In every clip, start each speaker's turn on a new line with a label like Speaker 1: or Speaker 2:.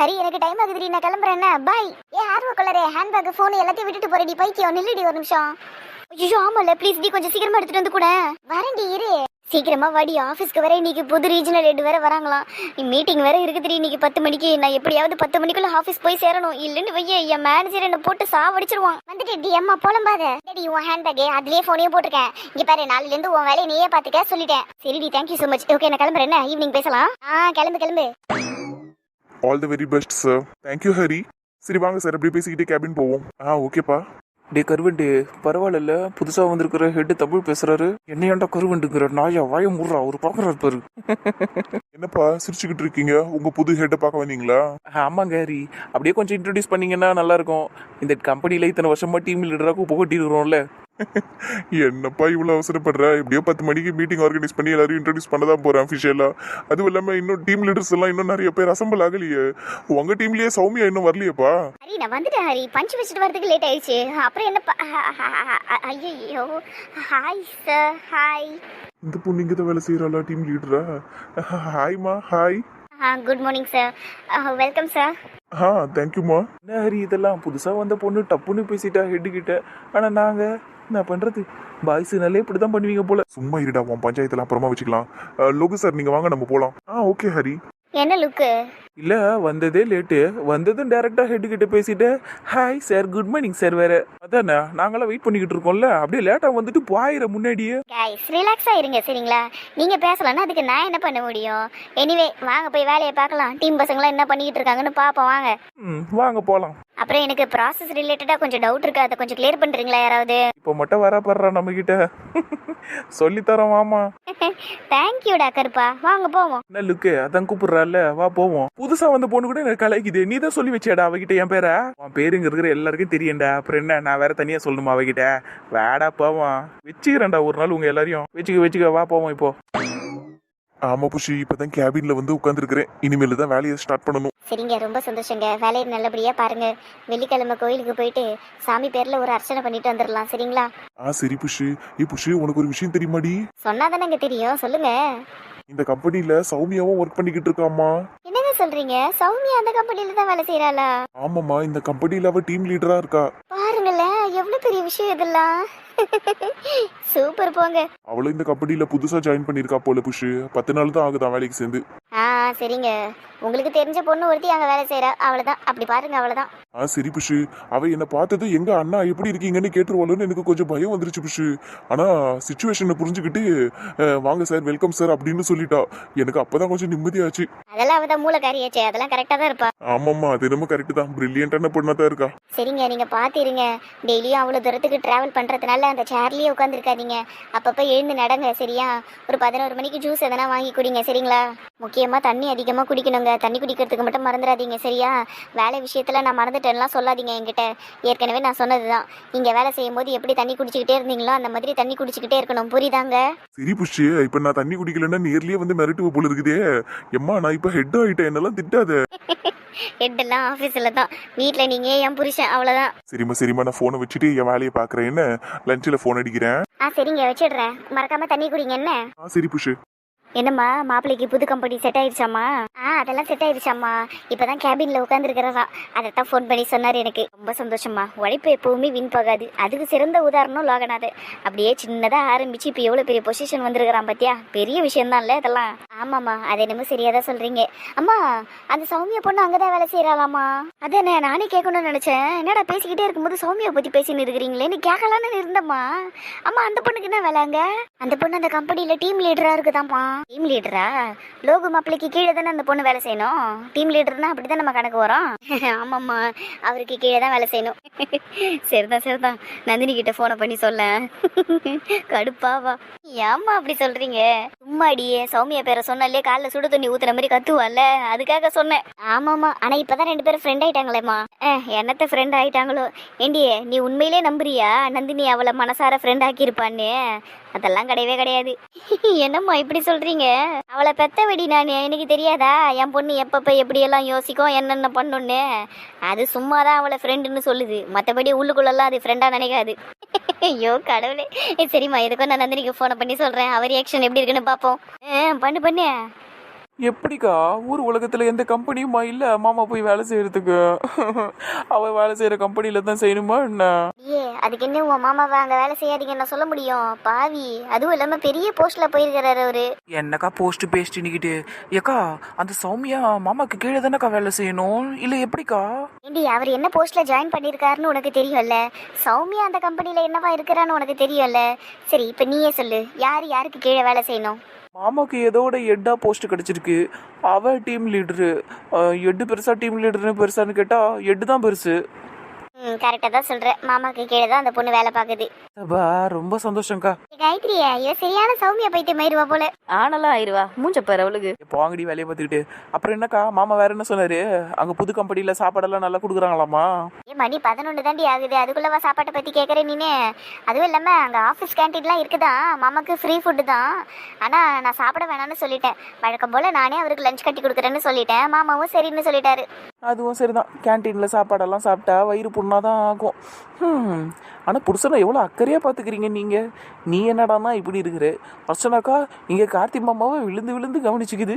Speaker 1: ஹரி எனக்கு டைம் ஆகுதுடி நான் கிளம்புறேன் பாய் ஏ ஆர்வ கலரே ஹேண்ட்பேக் ஃபோன் எல்லாத்தையும் விட்டுட்டு போறடி பைக்கியோ நில்லுடி ஒரு நிமிஷம். ஐயோ ஆமால ப்ளீஸ் டி கொஞ்சம் சீக்கிரமா எடுத்துட்டு வந்து கூட. வரேன்டி இரு. சீக்கிரமா வாடி. ஆஃபீஸ்க்கு வர இன்னைக்கு புது ரீஜனல் ஹெட் வேற வராங்களாம். மீட்டிங் வேற இருக்குதுடி இன்னைக்கு பத்து மணிக்கு. நான் எப்படியாவது பத்து மணிக்குள்ள ஆஃபீஸ் போய் சேரணும். இல்லைன்னு வைய என் மேனேஜர் என்ன போட்டு சாவடிச்சிருவான். வந்துட்டு டி அம்மா போலம்பாத. டேடி உன் ஹேண்ட்பேக் அதுலயே போனையும் போட்டிருக்கேன். இங்க பாரு நாளில இருந்து உன் வேலையை நீயே பாத்துக்க சொல்லிட்டேன். சரிடி தேங்க்யூ சோ மச் ஓகே நான் கிளம்புறேன் என்ன ஈவினிங் பேசலாம். ஆ கிளம்பு கிளம்பு.
Speaker 2: All the very best sir thank you Hari சரி வாங்க சார் அப்படியே பேசிக்கிட்டே கேபின் போவோம். ஆ ஓகேப்பா
Speaker 3: டே கருவண்டு பரவாயில்ல புதுசா வந்திருக்கிற ஹெட் தமிழ் பேசுறாரு. என்னையாண்டா கருவண்டுங்கிற? நாயா வாய முடுறா. அவர் பாக்குறாரு பாரு.
Speaker 2: என்னப்பா சிரிச்சுக்கிட்டு இருக்கீங்க? உங்க புது ஹெட்டை பார்க்க வந்தீங்களா?
Speaker 3: ஆமாங்க ஹரி. அப்படியே கொஞ்சம் இன்ட்ரடியூஸ் பண்ணீங்கன்னா நல்லா இருக்கும். இந்த கம்பெனில இத்தனை வருஷமா டீம் லீடராக புகட்டிருக்கிறோம்ல
Speaker 2: என்னப்பா இவ்வளவு அவசரப்படுற? எப்படியோ பத்து மணிக்கு மீட்டிங் ஆர்கனைஸ் பண்ணி எல்லாரும் இன்ட்ரடியூஸ் பண்ண தான் போறேன் அஃபிஷியலா அதுவும் இல்லாம இன்னும் டீம் லீடர்ஸ் எல்லாம் இன்னும் நிறைய பேர் அசம்பிள் ஆகலையே. உங்க டீம்லயே சௌமியா இன்னும் வரலையேப்பா?
Speaker 1: ஹரி நான் வந்துட்டேன் ஹரி. பஞ்ச் வச்சுட்டு வரதுக்கு லேட் ஆயிடுச்சு. அப்புறம் என்ன ஐயோ ஹாய் சார் ஹாய்
Speaker 2: இந்த பொண்ணு இங்கே தான் வேலை செய்யறாளா டீம் லீடரா ஹாய்மா hi
Speaker 1: good morning sir welcome sir
Speaker 2: ஆ தேங்க்யூமா
Speaker 3: என்ன ஹரி இதெல்லாம்? புதுசா வந்த பொண்ணு டப்புன்னு பேசிட்டா ஹெட் கிட்ட. ஆனா நாங்க என்ன பண்றது? பாய்ஸ்னாலே இப்படிதான் பண்ணுவீங்க போல.
Speaker 2: சும்மா இருடா உன் பஞ்சாயத்துல அப்புறமா வச்சுக்கலாம். லோகு சார் நீங்க வாங்க நம்ம போலாம். ஆ ஓகே ஹரி.
Speaker 1: என்ன லுக்கு?
Speaker 3: இல்ல வந்ததே லேட்டு வந்ததும் டைரக்டா ஹெட் கிட்ட பேசிட்டு hi sir good morning sir வேற. அதானே நாங்களாம் வெயிட் பண்ணிக்கிட்டு இருக்கோம்ல. அப்படியே லேட்டா வந்துட்டு பாயிர முன்னாடியே.
Speaker 1: கைஸ் ரிலாக்ஸா இருங்க சரிங்களா? நீங்க பேசலன்னா அதுக்கு நான் என்ன பண்ண முடியும்? எனிவே வாங்க போய் வேலையை பார்க்கலாம். டீம் பசங்களாம் என்ன பண்ணிக்கிட்டு இருக்காங்கன்னு பாப்போம் வாங்க.
Speaker 3: ம் வாங்க போலாம்.
Speaker 1: அப்புறம் எனக்கு ப்ராசஸ் ரிலேட்டடா கொஞ்சம் டவுட் இருக்கு. அதை கொஞ்சம் கிளியர் பண்றீங்களா யாராவது?
Speaker 3: இப்போ மட்டும் வர படுறா நம்ம கிட்ட சொல்லித்தரோம் வாமா
Speaker 1: தேங்க்யூடா கருப்பா வாங்க போவோம்.
Speaker 3: என்ன லுக்கு? அதான் கூப்பிடுறால வா போவோம். புதுசா வந்த பொண்ணு கூட எனக்கு கலாய்க்குது. நீ தான் சொல்லி வச்சேடா அவகிட்ட என் பேரை? உன் பேருங்க இருக்கிற எல்லாருக்கும் தெரியும்டா. அப்புறம் என்ன? நான் வேற தனியா சொல்லணுமா அவகிட்ட? வேடா போவோம். வச்சுக்கிறேன்டா ஒரு நாள் உங்க எல்லாரையும். வச்சுக்க வச்சுக்க. வா போவோம் இப்போ.
Speaker 2: ஆமா புஷி இப்பதான் கேபின்ல வந்து உட்காந்துருக்கிறேன் இனிமேல் தான் வேலையை ஸ்டார்ட் பண்ணணும்.
Speaker 1: சரிங்க ரொம்ப சந்தோஷங்க. வேலையை நல்லபடியா பாருங்க. வெள்ளிக்கிழமை கோயிலுக்கு போயிட்டு சாமி பேர்ல ஒரு அர்ச்சனை பண்ணிட்டு வந்துடலாம் சரிங்களா?
Speaker 2: ஆ சரி புஷி. ஏ புஷி உனக்கு ஒரு விஷயம் தெரியுமாடி?
Speaker 1: சொன்னாதானங்க தெரியும். சொல்லுங்க.
Speaker 2: இந்த கம்பெனில சௌமியாவும் ஒர்க் பண்ணிக்கிட்டு இருக்காமா
Speaker 1: என்னங்க சொல்றீங்க? சௌமியா அந்த கம்பெனில தான் வேலை செய்யறாளா
Speaker 2: ஆமாமா இந்த கம்பெனில அவ டீம் லீடரா இருக்கா.
Speaker 1: பாருங்களேன் எவ்வளவு பெரிய விஷயம் இதெல்லாம். சூப்பர் போங்க.
Speaker 2: அவளும் இந்த கம்பெனில புதுசா ஜாயின் பண்ணிருக்கா போல புஷு பத்து நாள் தான் ஆகுதான் வேலைக்கு சேர்ந்து.
Speaker 1: ஆ சரிங்க. உங்களுக்கு தெரிஞ்ச பொண்ணு ஒருத்தி அங்க வேலை செய்யறா அவ்வளவுதான் அப்படி பாருங்க அவ்வளவுதான்
Speaker 2: ஆ சரி புஷு. அவ என்ன பார்த்தது எங்க அண்ணா எப்படி இருக்கீங்கன்னு கேட்டுருவாளோன்னு எனக்கு கொஞ்சம் பயம் வந்துருச்சு புஷு. ஆனா சுச்சுவேஷனை புரிஞ்சுக்கிட்டு அஹ், வாங்க சார் வெல்கம் சார் அப்படின்னு சொல்லிட்டா. எனக்கு அப்பதான் கொஞ்சம் நிம்மதியாச்சு.
Speaker 1: அதெல்லாம் அவதான் மூளைக்காரியாச்சே. அதெல்லாம் கரெக்டா தான் இருப்பா.
Speaker 2: ஆமாம்மா அது என்னமோ கரெக்ட் தான். பிரில்லியண்டான பொண்ணா தான் இருக்கா.
Speaker 1: சரிங்க நீங்க பாத்திருங்க. டெய்லியும் அவ்வளவு தூரத்துக்கு டிராவல் பண்றதுனால அந்த சேர்லயே உட்காந்துருக்காதீங்க அப்பப்ப எழுந்து நடங்க சரியா? ஒரு பதினோரு மணிக்கு ஜூஸ் எதனா வாங்கி குடிங்க சரிங்களா? முக்கியமா தண்ணி அதிகமா குடிக்கணுங்க. தண்ணி குடிக்கிறதுக்கு மட்டும் மறந்துடாதீங்க சரியா? வேலை விஷயத்துல நான் மறந்துட்டேன்லாம் சொல்லாதீங்க என்கிட்ட. ஏற்கனவே நான் சொன்னதுதான். நீங்க வேலை செய்யும் போது எப்படி தண்ணி குடிச்சுக்கிட்டே இருந்தீங்களோ அந்த மாதிரி தண்ணி குடிச்சுக்கிட்டே இருக்கணும். புரியுதாங்க?
Speaker 2: சரி புஷு இப்ப நான் தண்ணி குடிக்கலன்னா நேர்லயே வந்து மிரட்டுவ போல இருக்குதே. எம்மா நான் இப்ப ஹெட் ஆயிட்டேன். என்னெல்லாம் திட்டாத?
Speaker 1: ஹெட்டெல்லாம் ஆஃபீஸில் தான். வீட்டில் நீங்கள் என் புருஷன்? அவ்வளோதான்
Speaker 2: சரிம்மா சரிம்மா நான் போனை வச்சுட்டு என் வேலையை பாக்குறேன். என்ன? லஞ்சில் போன் அடிக்கிறேன்.
Speaker 1: ஆ சரிங்க வச்சிடுறேன். மறக்காம தண்ணி குடிங்க என்ன?
Speaker 2: ஆ சரி புஷு
Speaker 1: என்னம்மா மாப்பிள்ளைக்கு புது கம்பெனி செட் ஆயிடுச்சாம்மா? ஆ அதெல்லாம் செட் ஆயிடுச்சாமா இப்பதான் கேபின்ல உட்காந்துருக்கிறதா அதைத்தான் ஃபோன் பண்ணி சொன்னார் எனக்கு. ரொம்ப சந்தோஷமா உழைப்பு எப்பவுமே வீண் போகாது. அதுக்கு சிறந்த உதாரணம் லோகநாத் அப்படியே சின்னதா ஆரம்பிச்சு இப்போ எவ்வளவு பெரிய பொசிஷன் வந்திருக்கிறான் பாத்தியா? பெரிய விஷயம்தான்ல இதெல்லாம். ஆமாம்மா. அது என்னமோ சரியா தான் சொல்றீங்க. அம்மா அந்த சௌமியா பொண்ணு அங்கதான் வேலை செய்யறாளாமா அதானே நானே கேட்கணும்னு நினைச்சேன். என்னடா பேசிக்கிட்டே இருக்கும்போது சௌமியா பத்தி பேசின்னு நீ கேட்கலான்னு இருந்தம்மா. அம்மா அந்த பொண்ணுக்கு என்ன வேலை அங்க? அந்த பொண்ணு அந்த கம்பெனில டீம் லீடரா இருக்குதாம்மா. டீம் லீடரா லோகு மாப்பிளைக்கு கீழே தானே அந்த பொண்ணு வேலை செய்யணும்? டீம் லீடர்னா அப்படிதான் நம்ம கணக்கு வரோம். ஆமாம்மா அவருக்கு கீழே தான் வேலை செய்யணும். சரிதான் சரிதான் நந்தினி கிட்ட போனை பண்ணி சொல்ல. கடுப்பாவா. ஏம்மா அப்படி சொல்றீங்க? சும்மா அடியே சௌமியா பேரை சொன்னாலே காலைல சுடு தண்ணி ஊத்துற மாதிரி கத்துவால அதுக்காக சொன்னேன். ஆமாமா ஆனா இப்பதான் ரெண்டு பேரும் ஃப்ரெண்ட் ஆயிட்டாங்களேம்மா. என்னத்த ஃப்ரெண்ட் ஆயிட்டாங்களோ? ஏண்டியே நீ உண்மையிலே நம்புறியா? நந்தினி அவளை மனசார ஃப்ரெண்ட் ஆக்கியிருப்பான்னு. அதெல்லாம் கிடையவே கிடையாது. என்னம்மா இப்படி சொல்றீங்க? அவளை பெத்த வெடி நான் எனக்கு தெரியாதா? என் பொண்ணு எப்பப்ப எப்படியெல்லாம் யோசிக்கும் என்னென்ன பண்ணுன்னு? அது சும்மா தான் அவளை ஃப்ரெண்டுன்னு சொல்லுது. மற்றபடி உள்ளுக்குள்ளெல்லாம் அது ஃப்ரெண்டாக நினைக்காது. ஐயோ கடவுளே. சரிம்மா எதுக்கும் நான் நந்தினிக்கு ஃபோனை பண்ணி சொல்கிறேன் அவர் ரியாக்ஷன் எப்படி இருக்குன்னு பார்ப்போம் பண்ணு பண்ணு.
Speaker 3: எப்படிக்கா? ஊர் உலகத்துல எந்த கம்பெனியுமா இல்ல மாமா போய் வேலை செய்யறதுக்கு? அவ வேலை செய்யற கம்பெனில தான் செய்யணுமா என்ன?
Speaker 1: ஏ அதுக்கு என்ன உன் மாமாவை அங்க வேலை செய்யாதீங்கன்னு நான் சொல்ல முடியும். பாவி அதுவும் இல்லாம பெரிய போஸ்ட்ல போயிருக்கிறாரு அவரு.
Speaker 3: என்னக்கா போஸ்ட் பேஸ்ட் நிக்கிட்டு? ஏக்கா அந்த சௌமியா மாமாக்கு கீழே தானக்கா வேலை செய்யணும்? இல்ல எப்படிக்கா?
Speaker 1: ஏண்டி அவர் என்ன போஸ்ட்ல ஜாயின் பண்ணிருக்காருன்னு உனக்கு தெரியும்ல? சௌமியா அந்த கம்பெனில என்னவா இருக்கிறான்னு உனக்கு தெரியும்ல? சரி இப்ப நீயே சொல்லு. யார் யாருக்கு கீழே வேலை செய்யணும்?
Speaker 3: மாமாக்கு ஏதோட எட்டா போஸ்ட் கிடைச்சிருக்கு. அவ டீம் லீடரு எட்டு பெருசா டீம் லீடர்னு பெருசான்னு கேட்டா எட்டு தான் பெருசு.
Speaker 1: ம் கரெக்டா தான் சொல்ற. மாமாக்கு கீழே தான் அந்த பொண்ணு வேலை பாக்குது
Speaker 3: அப்பா ரொம்ப சந்தோஷம்க்கா.
Speaker 1: காயத்ரியா இவ சரியான சௌமியா பைத்தியம் மயிருவா போல.
Speaker 4: ஆனலாம் ஆயிருவா. மூஞ்ச பாரு அவளுக்கு.
Speaker 3: இப்போ வாங்கடி வேலையை பார்த்துக்கிட்டு. அப்புறம் என்னக்கா மாமா வேற என்ன சொன்னாரு? அங்க புது கம்பெனில சாப்பாடெல்லாம் நல்லா கொடுக்குறாங்களாமா
Speaker 1: ஏ மணி பதினொன்று தாண்டி ஆகுது. அதுக்குள்ளவா சாப்பாட்டை பத்தி கேட்குற நீனு. அதுவும் இல்லாம அங்க ஆஃபீஸ் கேன்டீன்லாம் இருக்குதான். மாமாக்கு ஃப்ரீ ஃபுட்டு தான். ஆனா நான் சாப்பிட வேணாம்னு சொல்லிட்டேன். வழக்கம் போல நானே அவருக்கு லஞ்ச் கட்டி கொடுக்குறேன்னு சொல்லிட்டேன். மாமாவும் சரின்னு சொல்லிட்டாரு.
Speaker 3: அதுவும் சரிதான். கேன்டீன்ல சாப்பாடெல்லாம் சாப்பிட்டா வயிறு தான் ஆகும். ஆனால் புருஷனை எவ்வளோ அக்கறையாக பார்த்துக்கிறீங்க நீங்கள் நீ என்னடான்னா இப்படி இருக்கிற? அர்ச்சனாக்கா இங்க கார்த்தி மாமாவை விழுந்து விழுந்து கவனிச்சுக்குது.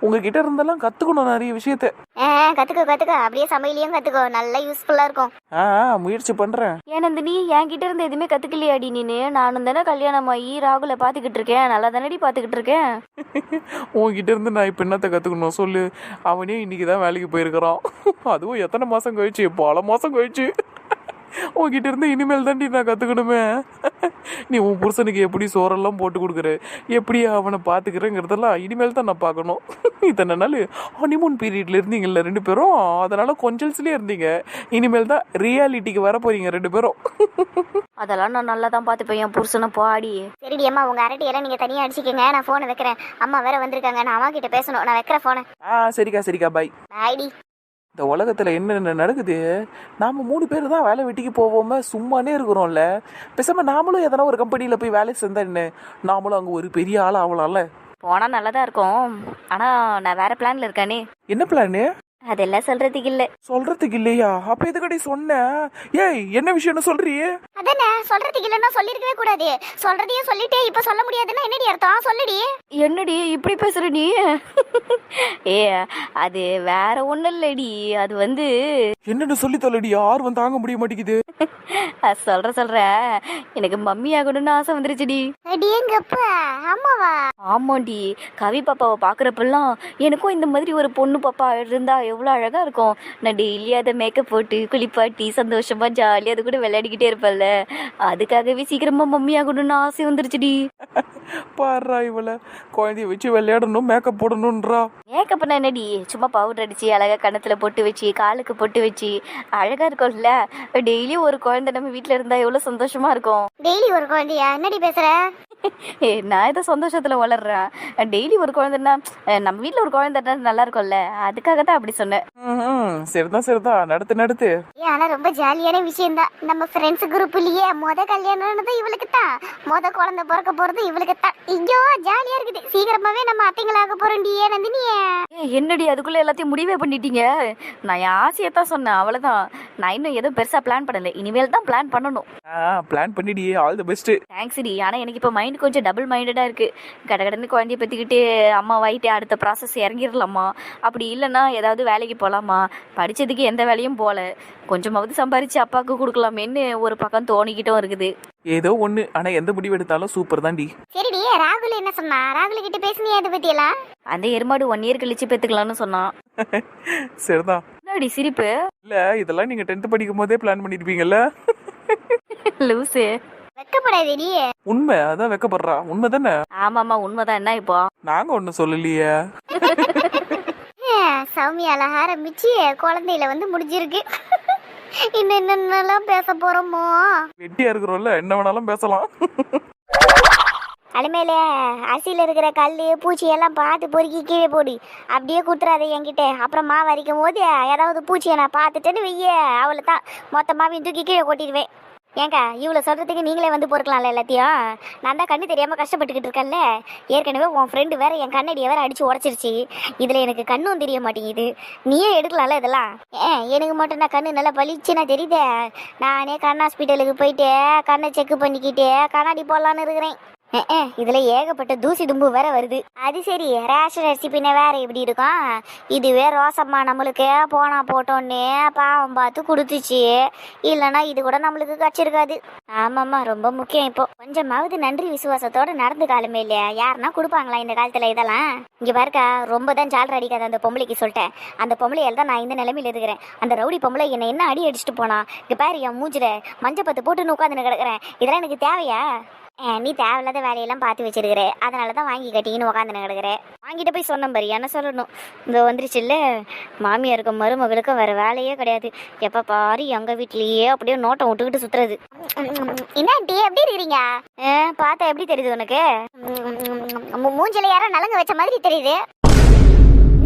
Speaker 3: உங்ககிட்ட இருந்தெல்லாம் கத்துக்கணும் நிறைய விஷயத்த.
Speaker 1: ஆ கத்துக்கோ கத்துக்கோ. அப்படியே சமையலையும் கத்துக்கோ. நல்லா யூஸ்ஃபுல்லா இருக்கும்.
Speaker 3: ஆ முயற்சி பண்றேன்.
Speaker 4: ஏன் நந்தினி என்கிட்ட இருந்து எதுவுமே கத்துக்கலையாடி நீனு? நானும் தானே கல்யாணம் ஆகி ராகுல பாத்துக்கிட்டு இருக்கேன். நல்லா தானடி பாத்துக்கிட்டு இருக்கேன்.
Speaker 3: உன்கிட்ட இருந்து நான் இப்போ என்னத்தை கற்றுக்கணும் சொல்லு. அவனே இன்னைக்கு தான் வேலைக்கு போயிருக்கிறான். அதுவும் எத்தனை மாதம் கழிச்சு? பல மாதம் கழிச்சு. உன்கிட்ட இருந்து இனிமேல் தாண்டி நான் கற்றுக்கணுமே நீ உன் புருஷனுக்கு எப்படி சோறெல்லாம் போட்டு கொடுக்குற? எப்படி அவனை பார்த்துக்கிறேங்கிறதெல்லாம் இனிமேல் தான் நான் பார்க்கணும். இத்தனை நாள் ஹனிமூன் பீரியட்ல இருந்தீங்கல்ல ரெண்டு பேரும்? அதனால கொஞ்சல்ஸ்லேயே இருந்தீங்க. இனிமேல் தான் ரியாலிட்டிக்கு வர போறீங்க ரெண்டு பேரும்.
Speaker 4: அதெல்லாம் நான் நல்லா தான் பார்த்துப்பேன். என் புருஷனை பாடி.
Speaker 1: சரிடி அம்மா உங்க அரட்டியெல்லாம் நீங்க தனியா அடிச்சுக்கங்க. நான் போனை வைக்கிறேன். அம்மா வேற வந்திருக்காங்க. நான் அம்மா கிட்ட பேசணும். நான் வைக்கிற போனை
Speaker 3: ஆ சரிக்கா சரிக்கா பாய்
Speaker 1: பாய்டி
Speaker 3: இந்த உலகத்துல என்னென்ன நடக்குது? நாம மூணு பேர் தான் வேலை வெட்டிக்கு போவோம சும்மானே இருக்கிறோம்ல. பேசாம நாமளும் எதனா ஒரு கம்பெனில போய் வேலை செஞ்சா என்ன? நாமளும் அங்க ஒரு பெரிய ஆள் ஆகலாம்ல.
Speaker 4: போனா நல்லா தான் இருக்கும். ஆனா நான் வேற பிளான்ல இருக்கானே.
Speaker 3: என்ன பிளானு
Speaker 4: அதெல்லாம் சொல்றதுக்கு இல்ல.
Speaker 3: சொல்றதுக்கு இல்லையா? அப்ப எதுக்கடி சொன்ன? ஏய் என்ன விஷயம்னு சொல்றியே?
Speaker 1: அதானே சொல்றதுக்கு இல்லைன்னா சொல்லிருக்கவே கூடாது. சொல்றதையும் சொல்லிட்டே இப்ப சொல்ல முடியாதுன்னா என்னடி அர்த்தம்? சொல்லுடி.
Speaker 4: என்னடி இப்படி பேசுற நீ? ஏ அது வேற ஒண்ணும் இல்லடி. அது வந்து
Speaker 3: என்னன்னு சொல்லி தொல்லடி ஆர்வம் தாங்க முடிய மாட்டேங்குது.
Speaker 4: அது சொல்ற சொல்ற. எனக்கு மம்மி ஆகணும்னு ஆசை வந்துருச்சுடி.
Speaker 1: அடியேங்கப்பா ஆமாவா
Speaker 4: ஆமாண்டி. கவி பாப்பாவை பார்க்குறப்பெல்லாம் எனக்கும் இந்த மாதிரி ஒரு பொண்ணு பாப்பா இருந்தா எவ்வளோ அழகா இருக்கும். நான் டெய்லி அதை மேக்கப் போட்டு குளிப்பாட்டி சந்தோஷமா ஜாலியாக அது கூட விளையாடிக்கிட்டே இருப்பேன்ல. அதுக்காகவே சீக்கிரமா மம்மி ஆகணும்னு ஆசை வந்துருச்சுடி.
Speaker 3: பாடுறா இவளை. குழந்தைய வச்சு விளையாடணும் மேக்கப் போடணும்ன்றா.
Speaker 4: மேக்கப்னா என்னடி? சும்மா பவுடர் அடிச்சு அழகா கணத்துல பொட்டு வச்சு காலுக்கு பொட்டு வச்சு அழகா இருக்கும்ல? டெய்லி ஒரு குழந்தை நம்ம வீட்டில் இருந்தா எவ்வளோ சந்தோஷமா இருக்கும்.
Speaker 1: டெய்லி ஒரு குழந்தையா? என்னடி பேசுற?
Speaker 4: ஏ நான் ஏதோ சந்தோஷத்துல வளர்றேன் டெய்லி ஒரு குழந்தைன்னா நம்ம வீட்டில் ஒரு குழந்தை இருந்தா நல்லா இருக்கும்ல? அதுக்காக தான் அப்படி சொன்னேன்.
Speaker 3: சரிதான் சரிதான். நடத்து நடத்து.
Speaker 1: ஏ, ஆனா ரொம்ப ஜாலியான விஷயம் தான் நம்ம ஃப்ரெண்ட்ஸ் குரூப்லயே முத கல்யாணம்னது இவளுக்கு தான் முத குழந்தை பிறக்க போறது இவளுக்கு தான் ஐயோ ஜாலியா இருக்குது. சீக்கிரமாவே நம்ம அத்தைங்களாக போறோண்டியே நந்தினியே.
Speaker 4: ஏய், என்னடி அதுக்குள்ள எல்லாத்தையும் முடிவே பண்ணிட்டீங்க? நான் என் ஆசையை தான் சொன்னேன் அவ்வளவுதான். நான் இன்னும் எதுவும் பெருசா பிளான் பண்ணல. இனிமேல் தான் பிளான் பண்ணணும்.
Speaker 3: ஆ பிளான் பண்ணிடியே ஆல் தி பெஸ்ட்
Speaker 4: தேங்க்ஸ் டி. ஆனா எனக்கு இப்போ மைண்ட் கொஞ்சம் டபுள் மைண்டடா இருக்கு. கடகடன்னு குழந்தைய பத்திக்கிட்டு அம்மா வாயிட்டு அடுத்த ப்ராசஸ் இறங்கிடலாமா அப்படி இல்லைன்னா ஏதாவது வேலைக்கு போகலாமா படிச்சதுக்கு எந்த வேலையும் போகல கொஞ்சமாவது சம்பாரிச்சு அப்பாவுக்கு கொடுக்கலாமேன்னு ஒரு பக்கம் தோணிக்கிட்டும் இருக்குது.
Speaker 3: ஏதோ ஒண்ணு. ஆனா எந்த முடிவு எடுத்தாலும் சூப்பர் தான்டி
Speaker 1: சரிடி ராகுல் என்ன சொன்னா? ராகுல் கிட்ட பேசுனியா அதை பத்தி எல்லாம்
Speaker 4: அந்த எருமாடு ஒன் இயர் கழிச்சு பெத்துக்கலாம்னு சொன்னான்.
Speaker 3: சரிதான்
Speaker 4: என்னடி சிரிப்பு?
Speaker 3: இல்ல இதெல்லாம் நீங்க டென்த் படிக்கும் போதே பிளான் பண்ணிருப்பீங்கல்ல?
Speaker 4: லூசு.
Speaker 1: வெக்கப்படாதடி.
Speaker 3: உண்மை அதான் வைக்கப்படுறா. உண்மை தானே
Speaker 4: ஆமாம்மா உண்மைதான். என்ன இப்போ?
Speaker 3: நாங்க ஒன்னும் சொல்லலையே.
Speaker 1: சௌமியால ஆரம்பிச்சு குழந்தையில வந்து முடிஞ்சிருக்கு. இன்னும் என்னென்னலாம் பேச போறோமோ?
Speaker 3: வெட்டியா இருக்கிறோம்ல என்ன வேணாலும் பேசலாம்.
Speaker 1: அலுமையில அரிசியில் இருக்கிற கல் பூச்சி எல்லாம் பார்த்து பொறுக்கி கீழே போடு. அப்படியே குத்துறாத என்கிட்ட. அப்புறம் மாவு அரைக்கும் போது ஏதாவது பூச்சியை நான் பார்த்துட்டேன்னு வெய்ய அவளை தான் மொத்தமாவையும் தூக்கி கீழே கொட்டிடுவேன். ஏங்க இவ்வளோ சொல்கிறதுக்கு நீங்களே வந்து பொறுக்கலாம்ல எல்லாத்தையும்? நான் தான் கண்ணு தெரியாமல் கஷ்டப்பட்டுக்கிட்டு இருக்கேன்ல. ஏற்கனவே உன் ஃப்ரெண்டு வேற என் கண்ணடியை வேற அடிச்சு உடச்சிருச்சு. இதில் எனக்கு கண்ணும் தெரிய மாட்டேங்குது. நீயே எடுக்கலாம்ல இதெல்லாம்? ஏன் எனக்கு மட்டும் நான் கண்ணு நல்லா பளிச்சுன்னா தெரியுதே. நானே கண் ஹாஸ்பிட்டலுக்கு போயிட்டு கண்ணை செக் பண்ணிக்கிட்டு கண்ணாடி போடலான்னு இருக்கிறேன். இதுல ஏகப்பட்ட தூசி தும்பு வேற வருது. அது சரி ரேஷன் அரிசி பின்ன வேற எப்படி இருக்கும்? இதுவே ரோசம்மா நம்மளுக்கு போனா போட்டோன்னே பாவம் பார்த்து கொடுத்துச்சு. இல்லைன்னா இது கூட நம்மளுக்கு கச்சிருக்காது. ஆமாம்மா ரொம்ப முக்கியம் இப்போ. கொஞ்சமாவது நன்றி விசுவாசத்தோட நடந்து காலமே இல்லையா? யாருன்னா கொடுப்பாங்களா இந்த காலத்துல இதெல்லாம்? இங்க பாருக்கா ரொம்ப தான் ஜாலர் அடிக்காத அந்த பொம்பளைக்கு சொல்லிட்டேன். அந்த பொம்பளையால் தான் நான் இந்த நிலைமையில இருக்கிறேன். அந்த ரவுடி பொம்பளை என்னை என்ன அடி அடிச்சுட்டு போனா? இங்க பாரு என் மூஞ்சில மஞ்சள் பத்து போட்டுன்னு உட்காந்துன்னு கிடக்குறேன். இதெல்லாம் எனக்கு தேவையா? நீ தேவையில்லாத வேலையெல்லாம் பார்த்து வச்சிருக்கிற. அதனால தான் வாங்கி கட்டிக்கின்னு உக்காந்துன்னு கிடக்குற. வாங்கிட்டு போய் சொன்னேன் பாரு என்ன சொல்லணும்? இந்த வந்துருச்சுல்ல? மாமியாருக்கும் மருமகளுக்கும் வேற வேலையே கிடையாது. எப்போ பாரு எங்கள் வீட்லேயே அப்படியே நோட்டம் விட்டுக்கிட்டு சுத்துறது. என்ன ஆண்டி எப்படி இருக்கிறீங்க? பார்த்தா எப்படி தெரியுது உனக்கு? மூஞ்சில யாரோ நலங்கு வச்ச மாதிரி தெரியுது.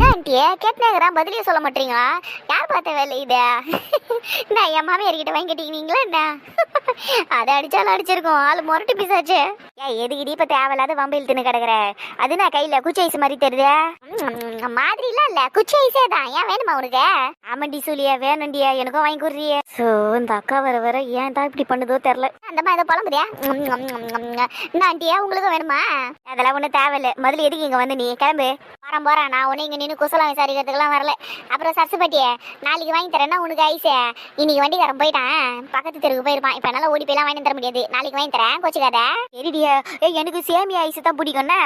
Speaker 1: என்ன ஆண்டியே கேட்னாங்கிறான் பதிலே சொல்ல மாட்டீங்களா? யார் பார்த்த வேலை இது? என்ன என் மாமியார்கிட்ட கிட்ட வாங்கி என்ன? அதை அடிச்சாலும் அடிச்சிருக்கோம். ஆள் முரட்டு பிசாச்சு ஏன் எதுக்கிடி இப்போ தேவையில்லாத வம்பு இழுத்துன்னு கிடக்குற? அது நான் கையில குச்சி ஐஸ் மாதிரி தெரியுது? மாதிரி எல்லாம் இல்ல. குச்சி ஐஸே தான். ஏன் வேணுமா உனக்கு? ஆமாண்டி சூலியா வேணுண்டியா எனக்கும் வாங்கி கொடுறியே. ஸோ இந்த அக்கா வர வர ஏன் தான் இப்படி பண்ணுதோ தெரியல. அந்த மாதிரி ஏதோ புலம்புதியா என்ன ஆண்டியா உங்களுக்கும் வேணுமா? அதெல்லாம் ஒன்றும் தேவையில்லை. முதல்ல எதுக்கு இங்க வந்து நீ? கிளம்பு. வரேன் போறேன். நான் உன்னை இங்க நின்று குசலம் விசாரிக்கிறதுக்கெல்லாம் வரல. அப்புறம் சரசுப்பட்டியே நாளைக்கு வாங்கி தரேன்னா உனக்கு ஐஸே இன்னைக்கு வண்டிக்காரன் போயிட்டான். பக்கத்து தெருக்கு போயிருப்பான். இப்போ என்னால் ஓடி போய்லாம் வாங்கி தர முடியாது. நாளைக்கு வாங்கி தரேன் கோச்சுக்காத. சரிடியா. ஏ எனக்கு சேமியா ஐஸ் தான் பிடிக்கும்னா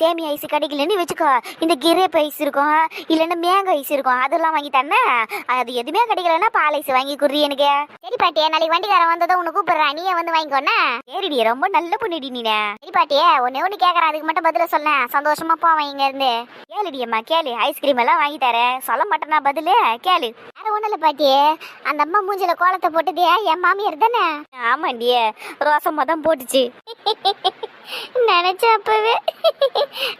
Speaker 1: சேமியா ஐஸ் கிடைக்கலன்னு வச்சுக்கோ. இந்த கிரேப் ஐஸ் இருக்கும் இல்லைன்னா மேங்கோ ஐஸ் இருக்கும். அதெல்லாம் வாங்கி தரேன் அது எதுவுமே கிடைக்கலன்னா பால் ஐஸ் வாங்கி குடுறி எனக்கு. சரி பாட்டியே நாளைக்கு வண்டிக்காரன் வந்ததும் உனக்கு கூப்பிடுறான். நீயே வந்து வாங்கிக்கோண்ணா. சரிடி ரொம்ப நல்ல பொண்ணுடி நீனே. சரி பாட்டியே ஒன்னே ஒன்று கேட்குறேன் அதுக்கு மட்டும் பதில சொல்லேன். சந்தோஷமா போவேன் இங்க இருந்து. கேளுடியம்மா கேளு. ஐஸ்கிரீம் எல்லாம் வாங்கி தரேன் சொல்ல மாட்டேனா பதிலு கேளு. வேற ஒண்ணும் இல்ல அந்த அம்மா மூஞ்சில கோலத்தை போட்டதே என் மாமியார் தானே? ஆமாண்டியே. ரோசமா தான் போட்டுச்சு. நினைச்ச அப்பவே.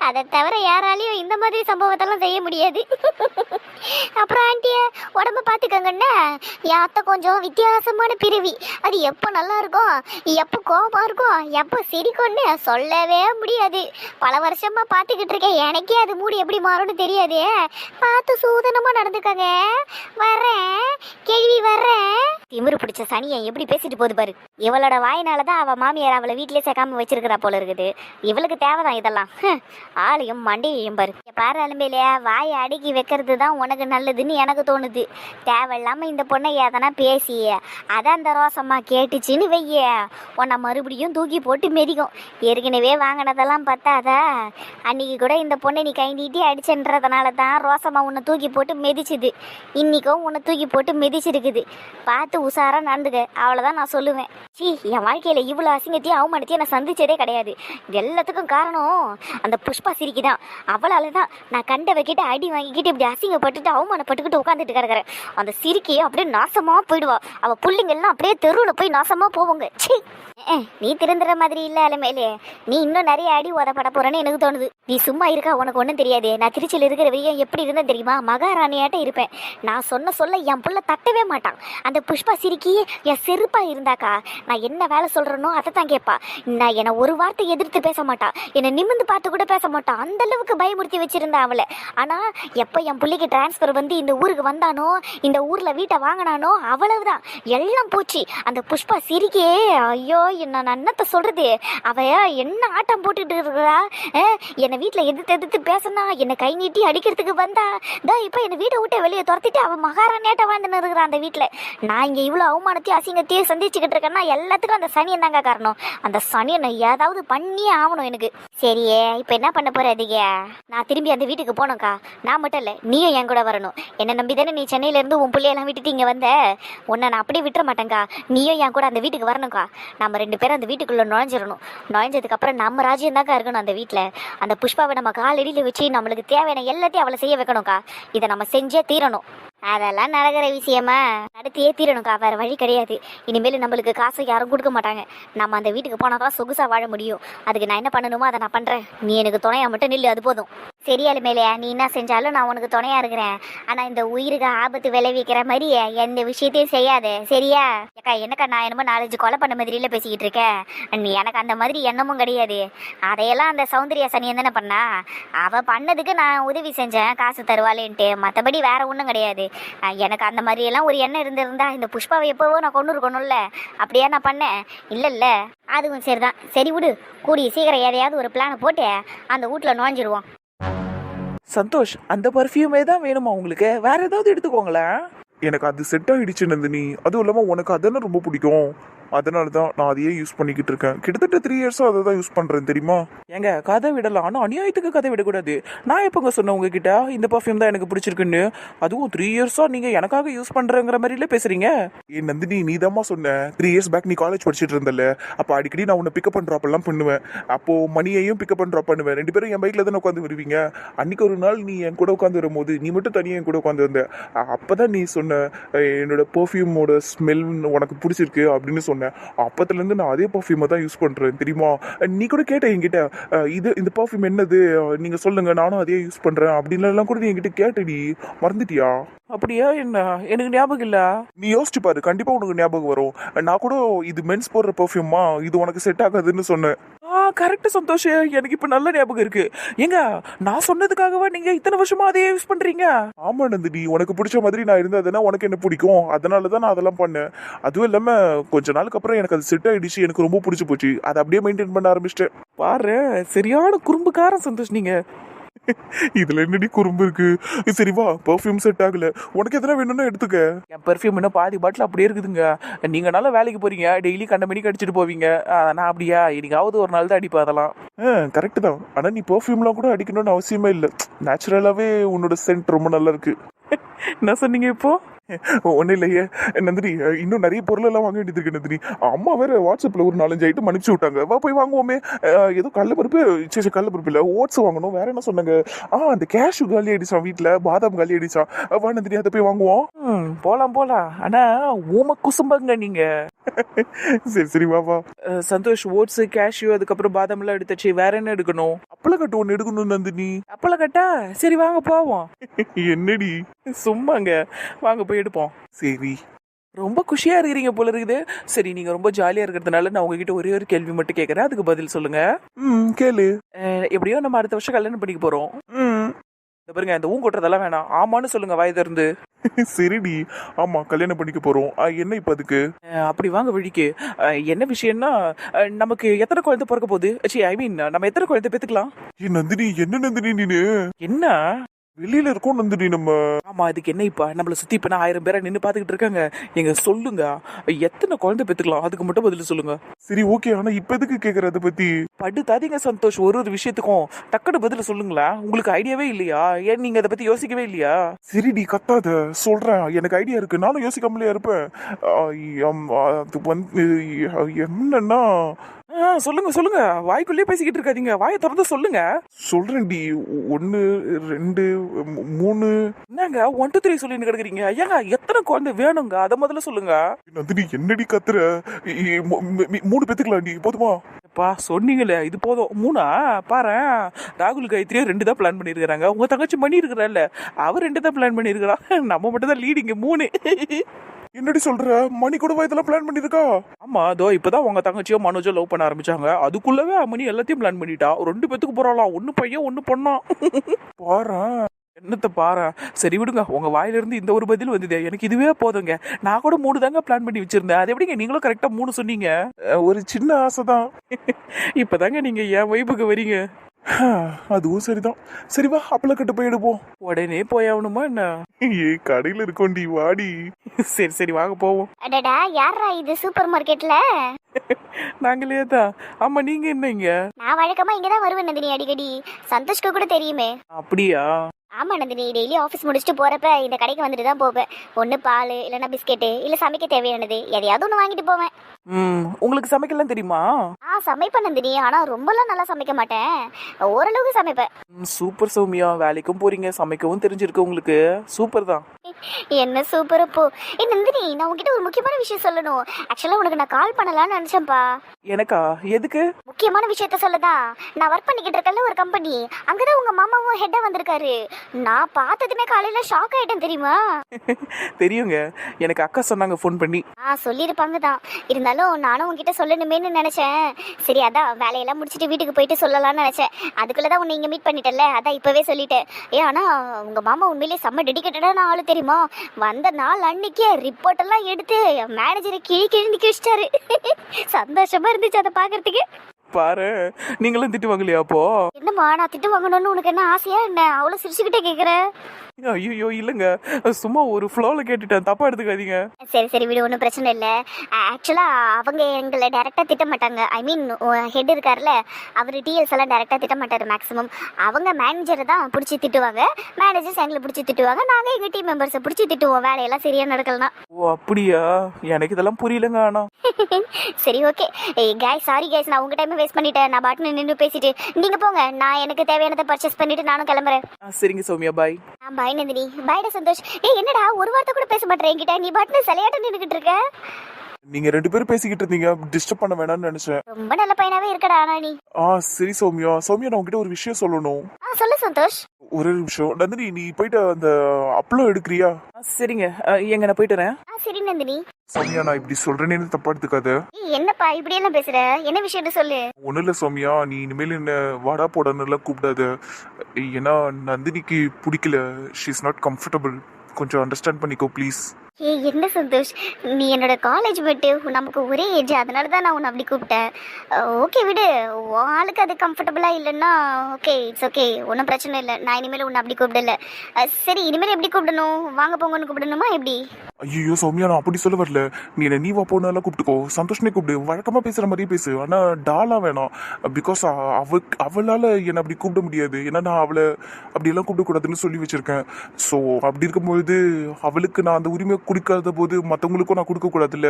Speaker 1: அதை தவிர யாராலையும் இந்த மாதிரி சம்பவத்தெல்லாம் செய்ய முடியாது. அப்புறம் ஆண்டிய உடம்ப பார்த்துக்கங்கண்ணா யாத்த அத்தை கொஞ்சம் வித்தியாசமான பிறவி அது எப்போ நல்லா இருக்கும் எப்போ கோபமாக இருக்கும் எப்போ சிரிக்கும்னு சொல்லவே முடியாது. பல வருஷமா பார்த்துக்கிட்டு இருக்கேன். எனக்கே அது மூடி எப்படி மாறும்னு தெரியாது. பார்த்து சூதனமாக நடந்துக்கங்க. வர்றேன். கேள்வி வர்றேன். திமிரு பிடிச்ச சனியை எப்படி பேசிட்டு போகுது பாரு. இவளோட வாயினால தான் அவள் மாமியார் அவளை வீட்டிலே சேர்க்காம வச்சிருக்கிறா போல இருக்குது. இவளுக்கு தேவைதான் இதெல்லாம். ஆளையும் மண்டையையும் பாரு. பாரு அலும்பையிலையா வாயை அடுக்கி வைக்கிறது தான் உனக்கு நல்லதுன்னு எனக்கு தோணுது. தேவையில்லாம இந்த பொண்ணை எதனா பேசி அதான் அந்த ரோசம்மா கேட்டுச்சின்னு வெய்ய உன்னை மறுபடியும் தூக்கி போட்டு மெதிக்கும். ஏற்கனவே வாங்கினதெல்லாம் பத்தாதா அன்னைக்கு கூட இந்த பொண்ணை நீ கை நீட்டி அடிச்சன்றதுனால தான் ரோசம்மா உன்னை தூக்கி போட்டு மிதிச்சுது. இன்னைக்கும் உன்னை தூக்கி போட்டு மிதிச்சிருக்குது. பார்த்து உஷாரா நடந்துக்க அவ்வளோதான் நான் சொல்லுவேன். சீ என் வாழ்க்கையில இவ்வளோ அசிங்கத்தையும் அவமானத்தையும் நான் சந்திச்சதே கிடையாது. இது எல்லாத்துக்கும் காரணம் அந்த புஷ் புஷ்பா சிரிக்குதான் அவளால தான் நான் கண்ட வைக்கிட்டு அடி வாங்கிக்கிட்டு இப்படி அசிங்கப்பட்டுட்டு அவமானப்பட்டுக்கிட்டு உட்காந்துட்டு கிடக்குறேன். அந்த சிரிக்கி அப்படியே நாசமா போயிடுவா. அவ பிள்ளைங்கள்லாம் அப்படியே தெருவில் போய் நாசமா போவாங்க. சீ நீ திருந்துற மாதிரி இல்லை அலமேலே. நீ இன்னும் நிறைய அடி உதப்பட போறேன்னு எனக்கு தோணுது. நீ சும்மா இருக்கா? உனக்கு ஒன்றும் தெரியாது. நான் திருச்சியில் இருக்கிற வரையும் எப்படி இருந்தேன் தெரியுமா? மகாராணியாட்ட இருப்பேன். நான் சொன்ன சொல்ல என் புள்ள தட்டவே மாட்டான். அந்த புஷ்பா சிரிக்கி என் செருப்பா இருந்தாக்கா? நான் என்ன வேலை சொல்றேனோ அதை தான் கேட்பா. நான் என்னை ஒரு வார்த்தை எதிர்த்து பேச மாட்டா. என்னை நிமிந்து பார்த்து கூட பேச மாட்டான் அந்த அளவுக்கு பயமுறுத்தி வச்சுருந்தா அவளை. ஆனா எப்போ என் பிள்ளைக்கு டிரான்ஸ்ஃபர் வந்து இந்த ஊருக்கு வந்தானோ இந்த ஊர்ல வீட்டை வாங்கினானோ அவ்வளவுதான். எல்லாம் போச்சு. அந்த புஷ்பா சிரிக்கே ஐயோ என்ன நான் என்னத்த சொல்றது? அவ என்ன ஆட்டம் போட்டுட்டு இருக்கிறா? என்னை வீட்டில் எதிர்த்து எதிர்த்து பேசினா என்னை கை நீட்டி அடிக்கிறதுக்கு வந்தா தான் இப்போ என்னை வீட்டை விட்டு வெளியே துரத்திட்டு அவன் மகாராணியாட்ட வாழ்ந்துன்னு இருக்கிறான் அந்த வீட்டில் நான் இங்கே இவ்வளோ அவமானத்தையும் அசிங்கத்தையும் சந்திச்சுக்கிட்டு இருக்கேன்னா எல்லாத்துக்கும் அந்த சனியன் தாங்க காரணம். அந்த சனியனை ஏதாவது பண்ணியே ஆகணும் எனக்கு. சரியே இப்போ என்ன பண்ண போற அதிக நான் திரும்பி அந்த வீட்டுக்கு போனோம்க்கா நான் மட்டும் இல்லை நீயும் என் கூட வரணும். என்னை நம்பி தானே நீ சென்னையில இருந்து உன் பிள்ளையெல்லாம் விட்டுட்டு இங்கே வந்த? உன்னை நான் அப்படியே விட்டுற மாட்டேங்க்கா நீயும் என் கூட அந்த வீட்டுக்கு வரணும்க்கா. நம்ம ரெண்டு பேரும் அந்த வீட்டுக்குள்ள நுழைஞ்சிடணும். நுழைஞ்சதுக்கு அப்புறம் நம்ம ராஜ்யம் தான்க்கா இருக்கணும் அந்த வீட்டில் அந்த புஷ்பாவை நம்ம காலடியில் வச்சு நம்மளுக்கு தேவையான எல்லாத்தையும் அவளை செய்ய வைக்கணும்க்கா. இதை நம்ம செஞ்சே தீரணும். அதெல்லாம் நடக்கிற விஷயமா? அடுத்து தீரணும்க்கா வேற வழி கிடையாது. இனிமேல் நம்மளுக்கு காசு யாரும் கொடுக்க மாட்டாங்க. நம்ம அந்த வீட்டுக்கு போனால் தான் சொகுசா வாழ முடியும். அதுக்கு நான் என்ன பண்ணணுமோ அதை நான் பண்ணுறேன் நீ எனக்கு துணையா மட்டும் நில்லு அது போதும். சரியாலு மேலையா நீ என்ன செஞ்சாலும் நான் உனக்கு துணையா இருக்கிறேன். ஆனால் இந்த உயிருக்கு ஆபத்து விளைவிக்கிற மாதிரி எந்த விஷயத்தையும் செய்யாத சரியா? அக்கா என்னக்கா நான் என்னமோ நாலஞ்சு கொலை பண்ண மாதிரில பேசிக்கிட்டு இருக்கேன். நீ எனக்கு அந்த மாதிரி எண்ணமும் கிடையாது. அதையெல்லாம் அந்த சௌந்தர்யா சனியன் தானே பண்ணா? அவ பண்ணதுக்கு நான் உதவி செஞ்சேன் காசு தருவாளேன்ட்டு. மற்றபடி வேற ஒன்றும் கிடையாது. எனக்கு அந்த மாதிரி எல்லாம் ஒரு எண்ணம் இருந்திருந்தா இந்த புஷ்பாவை எப்போவோ நான் கொண்டு இருக்கணும்ல. அப்படியா நான் பண்ணேன். இல்லைல்ல அதுவும் சரிதான். சரி விடு. கூடிய சீக்கிரம் எதையாவது ஒரு பிளானை போட்டு அந்த வீட்டில் நுழைஞ்சிருவோம்.
Speaker 3: சந்தோஷ் அந்த பர்ஃப்யூமே தான் வேணுமா உங்களுக்கு? வேற ஏதாவது எடுத்துக்கோங்களேன்.
Speaker 2: எனக்கு அது செட் ஆயிடுச்சு நந்தினி. அதுவும் இல்லாமல் உனக்கு அதெல்லாம் ரொம்ப பிடிக்கும். அதனால தான் நான் அதையே யூஸ் பண்ணிக்கிட்டு இருக்கேன். கிட்டத்தட்ட த்ரீ இயர்ஸா அதை தான் யூஸ் பண்றேன் தெரியுமா?
Speaker 3: ஏங்க கதை விடலாம் ஆனால் அநியாயத்துக்கு கதை விடக்கூடாது. நான் எப்போங்க சொன்னேன் உங்ககிட்ட? இந்த பர்ஃப்யூம் தான் எனக்கு பிடிச்சிருக்குன்னு. அதுவும் த்ரீ இயர்ஸாக நீங்கள் எனக்காக யூஸ் பண்ணுறங்கிற மாதிரில பேசுறீங்க?
Speaker 2: ஏ நந்தினி நீ சொன்ன. த்ரீ இயர்ஸ் பேக் நீ காலேஜ் படிச்சிட்டு இருந்தல அப்போ அடிக்கடி நான் உன்னை பிக்கப் அண்ட் ட்ராப் எல்லாம் பண்ணுவேன். அப்போ மணியையும் பிக்கப் ட்ராப் பண்ணுவேன். ரெண்டு பேரும் என் பைக்ல தானே உட்காந்து வருவீங்க. அன்னைக்கு ஒரு நாள் நீ என் கூட உட்காந்து வரும்போது நீ மட்டும் தனியாக என் கூட உட்காந்து வந்த. அ- அப்பதான் நீ சொன்ன "அஹ், என்னோட பெர்ஃப்யூமோட ஸ்மெல் உனக்கு பிடிச்சிருக்கு அப்படின்னு சொன்னேன் அப்பத்துல இருந்து நான் அதே பர்ஃப்யூமை தான் யூஸ் பண்றேன். தெரியுமா? நீ கூட கேட்ட என்கிட்ட இது இந்த பர்ஃப்யூம் என்னது? அஹ், நீங்க சொல்லுங்க நானும் அதே யூஸ் பண்றேன். அப்படின்னு எல்லாம் கூட நீ என்கிட்ட கேட்டடி. மறந்துட்டியா?
Speaker 3: அப்படியா? என்ன? எனக்கு ஞாபகம் இல்லை.
Speaker 2: நீ யோசிச்சு பாரு கண்டிப்பா உனக்கு ஞாபகம் வரும். நான் கூட இது மென்ஸ் போடுற பெர்ஃப்யூமா இது உனக்கு செட் ஆகாதுன்னு சொன்னேன்.
Speaker 3: கரெக்ட் சந்தோஷ் எனக்கு இப்போ நல்ல ஞாபகம் இருக்கு. ஏங்க நான் சொன்னதுக்காகவா நீங்கள் இத்தனை வருஷமா அதையே யூஸ் பண்ணுறீங்க
Speaker 2: ஆமா நந்தினி. உனக்கு பிடிச்ச மாதிரி நான் இருந்ததுன்னா உனக்கு என்ன பிடிக்கும்? அதனால தான் நான் அதெல்லாம் பண்ணேன். அதுவும் இல்லாம கொஞ்ச நாளுக்கு அப்புறம் எனக்கு அது செட் ஆயிடுச்சு. எனக்கு ரொம்ப பிடிச்சு போச்சு. அதை அப்படியே மெயின்டைன் பண்ண ஆரம்பிச்சிட்டேன்.
Speaker 3: பாரு சரியான குறும்புக்காரன் சந்தோஷ் நீங்க.
Speaker 2: இதுல என்னடி குறும்பு இருக்கு? சரி வா பெர்ஃப்யூம் செட் ஆகல. உனக்கு எதனா வேணும்னா எடுத்துக்க.
Speaker 3: என் பெர்ஃப்யூம் இன்னும் பாதி பாட்டில் அப்படியே இருக்குதுங்க. நீங்க நல்லா வேலைக்கு போறீங்க டெய்லி கண்ட மணிக்கு அடிச்சிட்டு போவீங்க. நான் அப்படியா? இன்னைக்காவது ஒரு நாள் தான் அடிப்பேன் அதெல்லாம்.
Speaker 2: கரெக்ட் தான். ஆனா நீ பெர்ஃப்யூம்லாம் கூட அடிக்கணும்னு அவசியமே இல்லை. நேச்சுரலாவே உன்னோட சென்ட் ரொம்ப நல்லா இருக்கு.
Speaker 3: என்ன சொன்னீங்க இப்போ?
Speaker 2: ஒன்றும் இல்லையே. நந்தினி இன்னும் நிறைய பொருள் எல்லாம் வாங்க வேண்டியது இருக்கு நந்தினி. அம்மா வேற வாட்ஸ்அப்பில் ஒரு நாலஞ்சு ஐட்டம் அனுப்பிச்சு விட்டாங்க. வா போய் வாங்குவோமே. ஏதோ கடலப்பருப்பு சரி சரி கடலப்பருப்பு இல்லை ஓட்ஸ் வாங்கணும். வேற என்ன சொன்னாங்க? ஆ அந்த கேஷு காலி அடிச்சான் வீட்டில் பாதாம் காலி அடிச்சான் வா நந்தினி அதை போய் வாங்குவோம்.
Speaker 3: போகலாம் போலாம் போலாம். ஆனா குசும்பங்க நீங்கள்
Speaker 2: சரி சரி வா வா.
Speaker 3: அஹ், சந்தோஷ் ஓட்ஸ் கேஷ்யூ அதுக்கப்புறம் பாதாம் எல்லாம் எடுத்துச்சு. வேற என்ன எடுக்கணும்?
Speaker 2: அப்பள கட்டு ஒன்று எடுக்கணும் நந்தினி.
Speaker 3: அப்பள கட்டா சரி வாங்க போவோம்.
Speaker 2: என்னடி?
Speaker 3: சும்மாங்க. வாங்க போய் எடுப்போம்.
Speaker 2: சரி.
Speaker 3: ரொம்ப குஷியா இருக்கிறீங்க போல இருக்குது. சரி நீங்க ரொம்ப ஜாலியா இருக்கிறதுனால நான் உங்ககிட்ட ஒரே ஒரு கேள்வி மட்டும் கேட்கறேன் அதுக்கு பதில் சொல்லுங்க.
Speaker 2: ம் கேளு.
Speaker 3: எப்படியோ நம்ம அடுத்த வருஷம் கல்யாணம் பண்ணிக்க போறோம்.
Speaker 2: ம்.
Speaker 3: இந்த பாருங்க இந்த ஊங்கொட்டுறதெல்லாம் வேணாம். ஆமான்னு சொல்லுங்க வாய் திறந்து.
Speaker 2: சரிடி. ஆமா கல்யாணம் பண்ணிக்க போறோம். என்ன இப்ப அதுக்கு?
Speaker 3: அப்படி வாங்க வழிக்கு. என்ன விஷயம்னா நமக்கு எத்தனை குழந்தை பிறக்க போகுது? ஐ மீன் நம்ம எத்தனை குழந்தை பெத்துக்கலாம்?
Speaker 2: நந்தினி என்ன நந்தினி நீனு?
Speaker 3: என்ன?
Speaker 2: வெளியில இருக்கோம் நந்தினி நம்ம.
Speaker 3: ஆமா அதுக்கு என்ன இப்ப? நம்மள சுத்தி இப்ப ஆயிரம் பேரை நின்னு பாத்துக்கிட்டு இருக்காங்க. எங்க சொல்லுங்க. எத்தனை குழந்தை பெத்துக்கலாம் அதுக்கு மட்டும் பதில் சொல்லுங்க.
Speaker 2: சரி ஓகே. ஆனா இப்ப எதுக்கு கேக்குற அதை பத்தி?
Speaker 3: படுத்தாதீங்க சந்தோஷ். ஒரு ஒரு விஷயத்துக்கும் டக்குனு பதில் சொல்லுங்களேன். உங்களுக்கு ஐடியாவே இல்லையா? ஏன் நீங்க அதை பத்தி யோசிக்கவே இல்லையா?
Speaker 2: சரிடி கத்தாத. சொல்றேன். எனக்கு ஐடியா இருக்கு. நானும் யோசிக்காமலே இருப்பேன். அது வந்து என்னன்னா
Speaker 3: சொல்லுங்க சொல்லுங்க. வாய்க்குள்ளேயே பேசிக்கிட்டு இருக்காதீங்க. வாயை திறந்து சொல்லுங்க.
Speaker 2: சொல்றேன்டி. ஒன்னு ரெண்டு மூணு.
Speaker 3: என்னங்க ஒன் டூ த்ரீ சொல்லின்னு கிடக்குறீங்க. ஏங்க எத்தனை குழந்தை வேணுங்க? அதை முதல்ல சொல்லுங்க.
Speaker 2: நந்தினி என்னடி கத்துற? மூணு பெத்துக்கலாம்டி. போதுமா?
Speaker 3: பா சொன்னீங்களே இது போதும். மூணா? பாரு ராகுல் காயத்ரியும் ரெண்டு தான் பிளான் பண்ணியிருக்கிறாங்க. உங்க தங்கச்சி மணி இருக்கிறாள்ல அவர் ரெண்டு தான் பிளான் பண்ணியிருக்கிறா. நம்ம மட்டும் தான் லீடிங்க மூணு.
Speaker 2: என்னடி சொல்ற? மணி கூட இதெல்லாம் பிளான் பண்ணிருக்கா
Speaker 3: ஆமா அதோ இப்பதான் உங்க தங்கச்சியோ மனோஜோ லவ் பண்ண ஆரம்பிச்சாங்க. அதுக்குள்ளவே மணி எல்லாத்தையும் பிளான் பண்ணிட்டா. ரெண்டு பேத்துக்கு போறாளாம் ஒன்னு பையன் ஒன்னு பொண்ணா?
Speaker 2: பாரேன்
Speaker 3: என்னத்த பாரு? சரி விடுங்க உங்க வாயில இருந்து இந்த ஒரு பதில் வந்தது. எனக்கு இதுவே போதுங்க. நான் கூட மூணு தாங்க பிளான் பண்ணி வச்சிருந்தேன். அது எப்படிங்க நீங்களும் கரெக்டா மூணு சொன்னீங்க?
Speaker 2: ஒரு சின்ன ஆசைதான்.
Speaker 3: இப்பதாங்க நீங்க என் வைப்புக்கு வரீங்க.
Speaker 2: அதுவும் சரிதான். சரி வா அப்பள கட்டு போய் எடுப்போம்.
Speaker 3: உடனே போயாகணுமா என்ன?
Speaker 2: ஏ கடையில இருக்கோண்டி வாடி.
Speaker 3: சரி சரி வாங்க போவோம்.
Speaker 1: அடடா யாரா இது சூப்பர் மார்க்கெட்ல?
Speaker 3: நாங்களே தான். ஆமா நீங்க என்னங்க
Speaker 1: நான் வழக்கமா இங்க தான் வருவேன் நந்தினி அடிக்கடி. சந்தோஷ்க்கு கூட தெரியுமே.
Speaker 3: அப்படியா?
Speaker 1: ஆமா நந்தினி டெய்லி ஆஃபீஸ் முடிச்சுட்டு போறப்ப இந்த கடைக்கு வந்துட்டு தான் போவேன். ஒன்று பால் இல்லைன்னா பிஸ்கெட்டு இல்லை சமைக்க தேவையானது. எதையாவது ஒன்று வாங்கிட்டு போவேன்.
Speaker 3: ம் உங்களுக்கு சமைக்கலாம் தெரியுமா?
Speaker 1: ஆ சமைப்பேன் நந்தினி. ஆனால் ரொம்பலாம் நல்லா சமைக்க மாட்டேன். ஓரளவுக்கு சமைப்பேன்.
Speaker 3: ம், சூப்பர் சௌமியா. வேலைக்கும் போறீங்க. சமைக்கவும் தெரிஞ்சிருக்கு உங்களுக்கு. சூப்பர் தான்
Speaker 1: என்ன சூப்பர் அப்போ ஏ நந்தினி நான் உங்ககிட்ட ஒரு முக்கியமான விஷயம் சொல்லணும். ஆக்சுவலாக உனக்கு நான் கால் பண்ணலாம்னு நினச்சேன்ப்பா
Speaker 3: எனக்கா? எதுக்கு?
Speaker 1: முக்கியமான விஷயத்த சொல்லதான் நான் ஒர்க் பண்ணிக்கிட்டு இருக்கேன்ல ஒரு கம்பெனி அங்கதான் உங்க மாமாவும் ஹெட்டா வந்திருக்காரு. நான் பார்த்ததுமே காலையில ஷாக் ஆயிட்டேன் தெரியுமா?
Speaker 3: தெரியுங்க. எனக்கு அக்கா சொன்னாங்க ஃபோன் பண்ணி.
Speaker 1: ஆ சொல்லியிருப்பாங்க தான். இருந்தாலும் நானும் உங்ககிட்ட சொல்லணுமேன்னு நினைச்சேன். சரி அதான் வேலையெல்லாம் முடிச்சுட்டு வீட்டுக்கு போயிட்டு சொல்லலாம்னு நினைச்சேன். அதுக்குள்ள தான் உன்னை இங்க மீட் பண்ணிட்டேன்ல. அதான் இப்பவே சொல்லிட்டேன். ஏ ஆனா உங்க மாமா உண்மையிலேயே செம்ம டெடிக்கேட்டடான ஆளு தெரியுமா? வந்த நாள் அன்னைக்கே ரிப்போர்ட் எல்லாம் எடுத்து மேனேஜரை கிழி கிழிந்து கிழிச்சிட்டாரு சந்தோஷமா இருந்துச்சு அதை பாக்குறதுக்கு.
Speaker 3: பாரு நீங்களும் திட்டுவாங்கலையா அப்போ?
Speaker 1: என்னம்மா நான் திட்டு வாங்கணும்னு உனக்கு என்ன ஆசையா என்ன? அவ்வளவு சிரிச்சுக்கிட்டே கேக்குற.
Speaker 3: ஐயோ இல்லைங்க. சும்மா ஒரு ஃப்ளோவில் கேட்டுட்டேன். தப்பா எடுத்துக்காதீங்க.
Speaker 1: சரி சரி விடு ஒன்றும் பிரச்சனை இல்லை. ஆக்சுவலா அவங்க எங்களை டைரக்டா திட்ட மாட்டாங்க. ஐ மீன் ஹெட் இருக்கார்ல அவர் டிஎல்ஸ் எல்லாம் டைரக்டா திட்ட மாட்டாரு மேக்ஸிமம் அவங்க மேனேஜரை தான் பிடிச்சி திட்டுவாங்க. மேனேஜர்ஸ் எங்களை பிடிச்சி திட்டுவாங்க. நாங்க எங்க டீம் மெம்பர்ஸை பிடிச்சி திட்டுவோம். வேலையெல்லாம் சரியா நடக்கலனா
Speaker 3: ஓ அப்படியா? எனக்கு இதெல்லாம் புரியலங்க ஆனா.
Speaker 1: சரி ஓகே காய் சாரி கைஸ் நான் உங்க டைம் வேஸ்ட் பண்ணிட்டேன். நான் பாட்டு நின்று பேசிட்டு. நீங்க போங்க. நான் எனக்கு தேவையானதை பர்ச்சேஸ் பண்ணிட்டு நானும் கிளம்புறேன்.
Speaker 3: சரிங்க சௌமியா. பாய்
Speaker 1: நான் பாய் நந்தினி. பாய்டா சந்தோஷ். ஏய் என்னடா ஒரு வார்த்தை கூட பேச மாட்டேன் என்கிட்ட? நீ பாட்டு சிலையாட்டம் நின்றுகிட்டு இருக்க.
Speaker 2: நீங்க ரெண்டு பேரும் பேசிக்கிட்டு இருந்தீங்க. டிஸ்டர்ப் பண்ண வேணாம்னு நினைச்சேன்.
Speaker 1: ரொம்ப நல்ல பையனாவே இருக்கடா ஆனா நீ
Speaker 2: ஆ சரி சௌமியா. சௌமியா நான் உங்ககிட்ட ஒரு விஷயம் சொல்லணும்.
Speaker 1: ஆ சொல்லு சந்தோஷ்.
Speaker 2: ஒரே நிமிஷம். நந்தினி நீ போயிட்டு அந்த அப்பளம் எடுக்கிறியா?
Speaker 3: ஆ, சரிங்க. எங்க நான் போயிட்டு வரேன்.
Speaker 1: ஆ சரி நந்தினி.
Speaker 2: சௌமியா நான் இப்படி சொல்றேன்னு தப்பா எடுத்துக்காத?
Speaker 1: ஏய் என்னப்பா இப்படி எல்லாம் பேசுற? என்ன விஷயம்னு சொல்லு.
Speaker 2: ஒன்றும் இல்லை சௌமியா. நீ இனிமேல் என்ன வாடா போடான்னுலாம் கூப்பிடாத. ஏன்னா நந்தினிக்கு பிடிக்கல. ஷீ இஸ் நாட் கம்ஃபர்டபுள் கொஞ்சம் அண்டர்ஸ்டாண்ட் பண்ணிக்கோ ப்ளீஸ்
Speaker 1: ஏய் என்ன சந்தோஷ்? நீ என்னோட காலேஜ் மேட்டு நமக்கு ஒரே ஏஜ் அதனால தான் நான் உன்னை அப்படி கூப்பிட்டேன். ஓகே விடு. ஆளுக்கு அது கம்ஃபர்டபுளாக இல்லைன்னா ஓகே இட்ஸ் ஓகே ஒன்றும் பிரச்சனை இல்லை. நான் இனிமேல் உன்னை அப்படி கூப்பிடல. சரி இனிமேல் எப்படி கூப்பிடணும்? வாங்க போங்கன்னு கூப்பிடணுமா எப்படி?
Speaker 2: ஐயோ சௌமியா நான் அப்படி சொல்ல வரல. நீ என்ன நீ வா போனாலும் கூப்பிட்டுக்கோ. சந்தோஷனே கூப்பிடு. வழக்கமாக பேசுகிற மாதிரியே பேசு. ஆனால் டாலா வேணாம். பிகாஸ் அவ அவளால் என்னை அப்படி கூப்பிட முடியாது. ஏன்னா நான் அவளை அப்படியெல்லாம் கூப்பிடக்கூடாதுன்னு சொல்லி வச்சிருக்கேன். ஸோ அப்படி இருக்கும்போது அவளுக்கு நான் அந்த உரிமை கொடுக்காத போது மற்றவங்களுக்கும் நான் கொடுக்க கூடாதுல்ல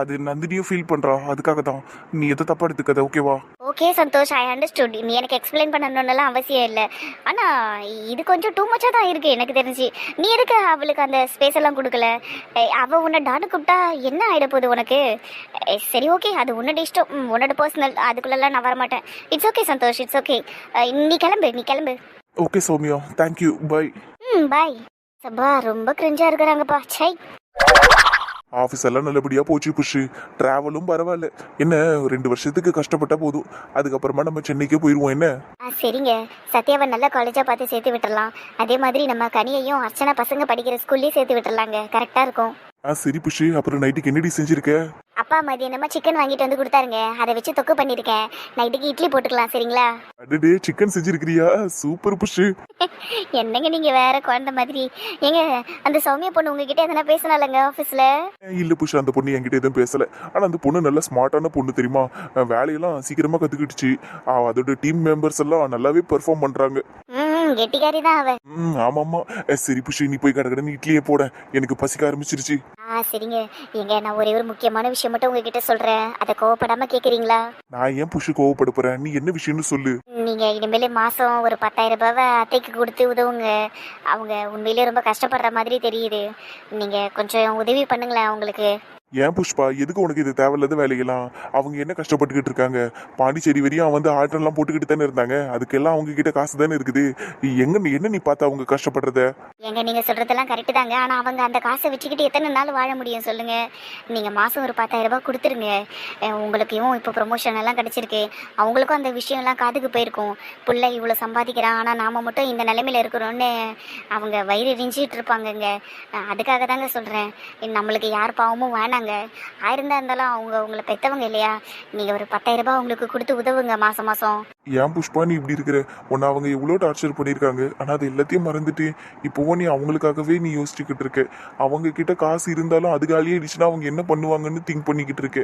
Speaker 2: அது நந்தினியும் ஃபீல் பண்றா. அதுக்காக தான் நீ எதை தப்பா எடுத்துக்காத ஓகேவா
Speaker 1: ஓகே சந்தோஷ் ஐ அண்டர்ஸ்டுட் நீ எனக்கு எக்ஸ்பிளைன் பண்ணணும்னுலாம் அவசியம் இல்லை. ஆனால் இது கொஞ்சம் டூ மச்சாக தான் இருக்குது எனக்கு தெரிஞ்சு. நீ எதுக்கு அவளுக்கு அந்த ஸ்பேஸ் எல்லாம் கொடுக்கல? ஏய், அவ உன்னை டானு கூப்பிட்டா என்ன ஆகிட போகுது உனக்கு? சரி ஓகே அது உன்னோட இஷ்டம். உன்னோட பர்சனல் அதுக்குள்ளெல்லாம் நான் வரமாட்டேன். It's okay Santhosh it's okay நீ கிளம்பு நீ கிளம்பு.
Speaker 2: ஓகே சௌமியா. தேங்க்யூ பை
Speaker 1: ம் பாய் சபா ரொம்ப கிரிஞ்சா இருக்கிறாங்கப்பா. சை
Speaker 2: ஆஃபீஸ் எல்லாம் நல்லபடியா போச்சு புஷு டிராவலும் பரவாயில்ல. என்ன ரெண்டு வருஷத்துக்கு கஷ்டப்பட்டா போதும். அதுக்கப்புறமா நம்ம சென்னைக்கே போயிடுவோம் என்ன?
Speaker 1: சரிங்க. சத்யாவை நல்ல காலேஜாக பார்த்து சேர்த்து விட்டுறலாம். அதே மாதிரி நம்ம கனியையும் அர்ச்சனா பசங்க படிக்கிற ஸ்கூல்லேயே சேர்த்து விட்டுறலாங்க. கரெக்டாக இருக்கும்.
Speaker 2: ஆ சரி புஷு அப்புறம் நைட்டுக்கு என்னடி செஞ்சிருக்க?
Speaker 1: அப்பா மதியானமா சிக்கன் வாங்கிட்டு வந்து கொடுத்தாருங்க. அதை வச்சு தொக்கு பண்ணியிருக்கேன் நைட்டுக்கு இட்லி போட்டுக்கலாம் சரிங்களா?
Speaker 2: அடடே சிக்கன் செஞ்சிருக்கிறியா? சூப்பர் புஷு
Speaker 1: என்னங்க நீங்க வேற குழந்தை மாதிரி? ஏங்க அந்த சௌமியா பொண்ணு உங்ககிட்ட எதனா பேசினாலங்க ஆஃபீஸில்
Speaker 2: இல்ல புஷு அந்த பொண்ணு என்கிட்ட எதுவும் பேசல. ஆனா அந்த பொண்ணு நல்ல ஸ்மார்ட்டான பொண்ணு தெரியுமா? வேலையெல்லாம் சீக்கிரமா கத்துக்கிடுச்சு அஹ் அதோட டீம் மெம்பர்ஸ் எல்லாம் நல்லாவே பெர்ஃபார்ம் பண்றாங்க.
Speaker 1: ம் கெட்டிக்காரி தான் அவ.
Speaker 2: ம் ஆமாம்மா. சரி புஷு நீ போய் கடகடன்னு இட்லியே போட. எனக்கு பசிக்க ஆரம்பிச்சிருச்சு.
Speaker 1: ஆ சரிங்க. ஏங்க நான் ஒரே ஒரு முக்கியமான விஷயம் மட்டும் உங்ககிட்ட சொல்றேன். அதை கோவப்படாம கேக்குறீங்களா?
Speaker 2: நான் ஏன் புஷு கோவப்பட போறேன்? நீ என்ன விஷயம்னு சொல்லு.
Speaker 1: நீங்க இனிமேல் மாசம் ஒரு பத்தாயிரம் ரூபாவை அத்தைக்கு கொடுத்து உதவுங்க. அவங்க உண்மையிலேயே ரொம்ப கஷ்டப்படுற மாதிரி தெரியுது. நீங்க கொஞ்சம் உதவி பண்ணுங்களேன் அவங்களுக்கு.
Speaker 2: ஏன் புஷ்பா எதுக்கு உனக்கு இது தேவையில்லாத வேலையெல்லாம்? அவங்க என்ன கஷ்டப்பட்டுக்கிட்டு இருக்காங்க? பாண்டிச்சேரி வரையும் அவன் வந்து ஆர்டர் போட்டுக்கிட்டு தானே இருந்தாங்க. அதுக்கெல்லாம் அவங்க கிட்ட காசு தானே இருக்குது. எங்க நீ- என்ன நீ பார்த்த அவங்க கஷ்டப்படுறத?
Speaker 1: ஏங்க நீங்க சொல்றதெல்லாம் கரெக்ட் தாங்க. ஆனா அவங்க அந்த காசை வச்சுக்கிட்டு எத்தனை நாள் வாழ முடியும் சொல்லுங்க. நீங்க மாசம் ஒரு பத்தாயிரம் ரூபாய் கொடுத்துருங்க. உங்களுக்கு உங்களுக்கும் இப்போ ப்ரொமோஷன் எல்லாம் கிடைச்சிருக்கு. அவங்களுக்கும் அந்த விஷயம் எல்லாம் காதுக்கு போயிருக்கும். பிள்ளை இவ்வளோ சம்பாதிக்கிறான். ஆனா நாம மட்டும் இந்த நிலைமையில இருக்கிறோன்னு அவங்க வயிறு எரிஞ்சிட்டு இருப்பாங்கங்க. அதுக்காக தாங்க சொல்றேன். நம்மளுக்கு யார் பாவமும் வேணாம் இருக்காங்க. ஆயிருந்தா இருந்தாலும் அவங்க உங்களை பெத்தவங்க இல்லையா? நீங்க ஒரு பத்தாயிரம் ரூபாய் அவங்களுக்கு கொடுத்து உதவுங்க மாசம் மாசம்.
Speaker 2: ஏன் புஷ்பா நீ இப்படி இருக்கிற? உன்னை அவங்க எவ்வளோ டார்ச்சர் பண்ணியிருக்காங்க. ஆனால் அது எல்லாத்தையும் மறந்துட்டு இப்போவும் நீ அவங்களுக்காகவே நீ யோசிச்சுக்கிட்டு இருக்க. அவங்க கிட்ட காசு இருந்தாலும் அது காலியே இருந்துச்சுன்னா அவங்க என்ன பண்ணுவாங்கன்னு திங்க் பண்ணிக்கிட்டு இருக்க.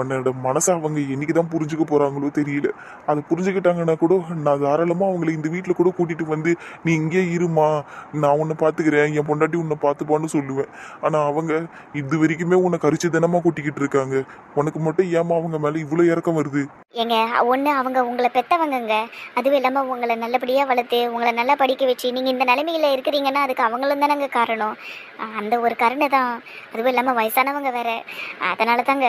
Speaker 2: உன்னோட மனசை அவங்க என்னைக்கு தான் புரிஞ்சுக்க போறாங்களோ தெரியல. அதை புரிஞ்சுக்கிட்டாங்கன்னா கூட நான் தாராளமாக அவங்கள இந்த வீட்டில் கூட கூட்டிட்டு வந்து நீ இங்கே இருமா. நான் உன்னை பார்த்துக்கிறேன். என் பொண்டாட்டி உன்னை பார்த்துப்பான்னு சொல்லுவேன். ஆனால் அவங்க இது வரைக்குமே உன்னை கரிச்சு தினமா கூட்டிக்கிட்டு இருக்காங்க. உனக்கு மட்டும் ஏமா அவங்க மேல இவ்வளோ இறக்கம் வருது?
Speaker 1: ஏங்க ஒன்று அவங்க உங்களை பெத்தவங்கங்க. அதுவும் இல்லாமல் உங்களை நல்லபடியாக வளர்த்து உங்களை நல்லா படிக்க வச்சு நீங்கள் இந்த நிலைமையில் இருக்கிறீங்கன்னா அதுக்கு அவங்களும் தானங்க காரணம். அந்த ஒரு கருணை தான். அதுவும் இல்லாமல் வயசானவங்க வேற. அதனால தாங்க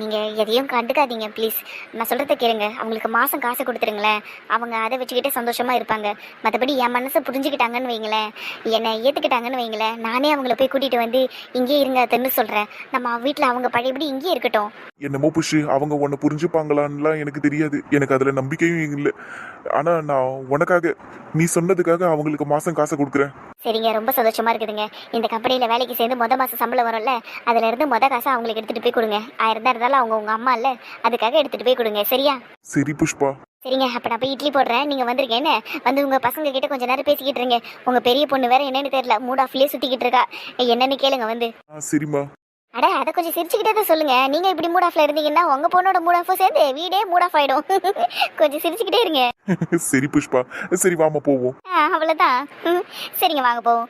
Speaker 1: நீங்கள் எதையும் கண்டுக்காதீங்க ப்ளீஸ் நான் சொல்கிறத கேளுங்க. அவங்களுக்கு மாதம் காசு கொடுத்துருங்களேன். அவங்க அதை வச்சுக்கிட்டே சந்தோஷமாக இருப்பாங்க. மற்றபடி என் மனசை புரிஞ்சுக்கிட்டாங்கன்னு வைங்களேன். என்னை ஏற்றுக்கிட்டாங்கன்னு வைங்களேன். நானே அவங்கள போய் கூட்டிகிட்டு வந்து இங்கேயே இருங்க அதுன்னு சொல்கிறேன் நம்ம வீட்டில் அவங்க பழையபடி இங்கேயே இருக்கட்டும்.
Speaker 2: என்னமோ புஷு அவங்க உன்னை புரிஞ்சுப்பாங்களான்னு நடக்கும்லாம் எனக்கு தெரியாது. எனக்கு அதுல நம்பிக்கையும் இல்லை. ஆனா நான் உனக்காக நீ சொன்னதுக்காக அவங்களுக்கு மாசம் காசை கொடுக்குறேன்.
Speaker 1: சரிங்க ரொம்ப சந்தோஷமா இருக்குதுங்க. இந்த கம்பெனியில வேலைக்கு சேர்ந்து மொத மாசம் சம்பளம் வரும்ல அதுல இருந்து மொத காசை அவங்களுக்கு எடுத்துட்டு போய் கொடுங்க. ஆயிரம் தான் இருந்தாலும் அவங்க உங்க அம்மா இல்ல அதுக்காக எடுத்துட்டு போய் கொடுங்க. சரியா?
Speaker 2: சரி புஷ்பா.
Speaker 1: சரிங்க அப்ப நான் போய் இட்லி போடுறேன். நீங்க வந்துருங்க என்ன? வந்து உங்க பசங்க கிட்ட கொஞ்ச நேரம் பேசிக்கிட்டு இருங்க. உங்க பெரிய பொண்ணு வேற என்னன்னு தெரியல மூட் ஆஃப்லயே சுத்திக்கிட்டு இருக்கா. என்னன்னு கேளுங்க வந்து.
Speaker 2: ஆ சரிம்மா.
Speaker 1: அட அதை கொஞ்சம் சிரிச்சுக்கிட்டே தான் சொல்லுங்க. நீங்க இப்படி மூட் ஆஃப்ல இருந்தீங்கன்னா உங்க பொண்ணோட மூட் ஆஃப் சேர்ந்து வீடே மூட் ஆஃப் ஆயிடும். கொஞ்சம் சிரிச்சுக்கிட்டே இருங்க.
Speaker 2: சரி புஷ்பா. சரி வாமா போவோம்.
Speaker 1: அவ்வளவுதான். சரிங்க வாங்க போவோம்.